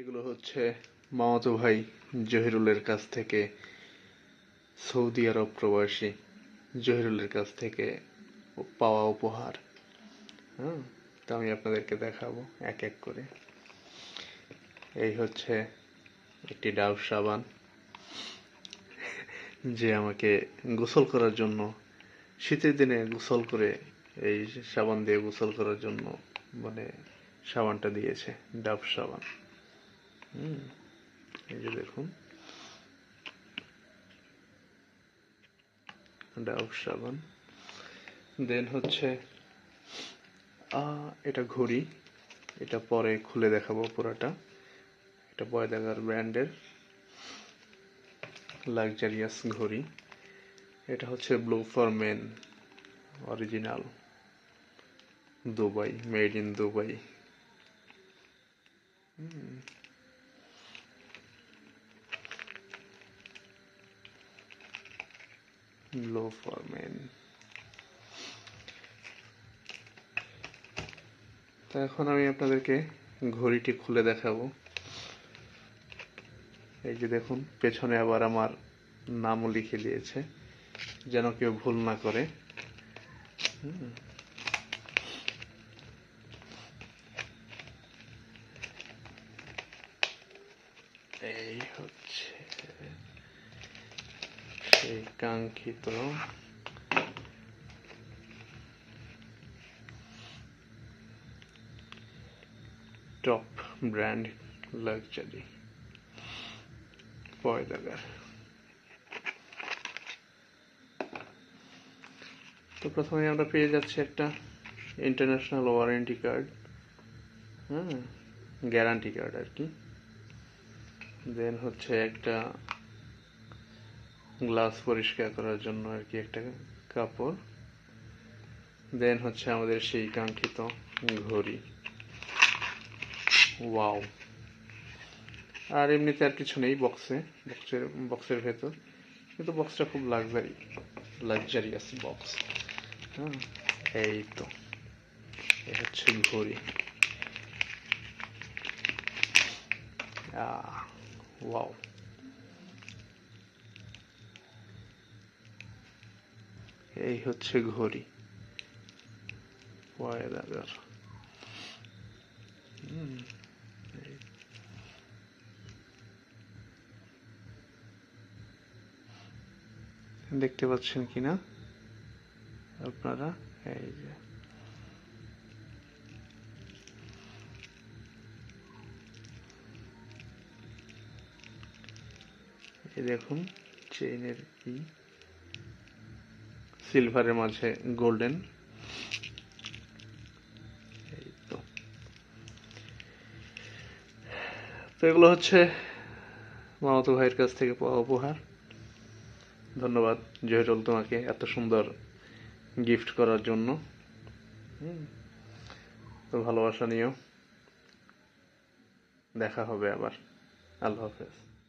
এগুলো হচ্ছে মামাতো ভাই জহিরুলের কাছ থেকে সৌদি আরব প্রবাসী জহিরুলের কাছ থেকে পাওয়া উপহার। হ্যাঁ তো আমি আপনাদেরকে দেখাবো এক এক করে। এই হচ্ছে একটি ডাব সাবান, যে আমাকে গোসল করার জন্য, শীতের দিনে গোসল করে এই সাবান দিয়ে গোসল করার জন্য মানে সাবানটা দিয়েছে, ডাব সাবান। হুম, এই যে দেখুন। ডাব সাবান। দেন হচ্ছে এটা ঘড়ি। এটা পরে খুলে দেখাবো পুরাটা। এটা বয়দাগার ব্র্যান্ডের লাক্সারিয়াস ঘড়ি। এটা হচ্ছে blue for men, original. Dubai, made in Dubai. Blue for men তো এখন আমি আপনাদেরকে ঘড়িটি খুলে দেখাবো। এই যে দেখুন, পেছনে আবার আমার নামও লিখে দিয়েছে, যেন কেউ ভুল না করে। এই হচ্ছে সেই কাঙ্ক্ষিত টপ ব্র্যান্ড লাক্সারি পয়দাগার তো প্রথমে আমরা পেয়ে যাচ্ছি একটা ইন্টারন্যাশনাল ওয়ারেন্টি কার্ড হ্যাঁ গ্যারান্টি কার্ড আর কি। দেন হচ্ছে একটা গ্লাস পরিষ্কার করার জন্য আর কি একটা কাপড়। দেন হচ্ছে আমাদের সেই কাঙ্ক্ষিত ঘড়ি। ওয়াও আর এমনিতে আর কিছু নেই বক্সে বক্সের বক্সের ভেতর। কিন্তু বক্সটা খুব লাক্সারি লাক্সারিয়াস বক্স হ্যাঁ এই তো। এ হচ্ছে ঘড়ি। ওয়াও এই হচ্ছে ঘড়ি। এই। দেখতে পাচ্ছেন কিনা আপনারা এই যে। দেখুন চেইনের ই সিলভারের মাঝে গোল্ডেন। তো এগুলো হচ্ছে মামাতো ভাইয়ের কাছ থেকে পাওয়া উপহার। ধন্যবাদ জহিরুল তোমাকে এত সুন্দর গিফট করার জন্য। তো ভালোবাসা নিও। দেখা হবে আবার। আল্লাহ হাফেজ।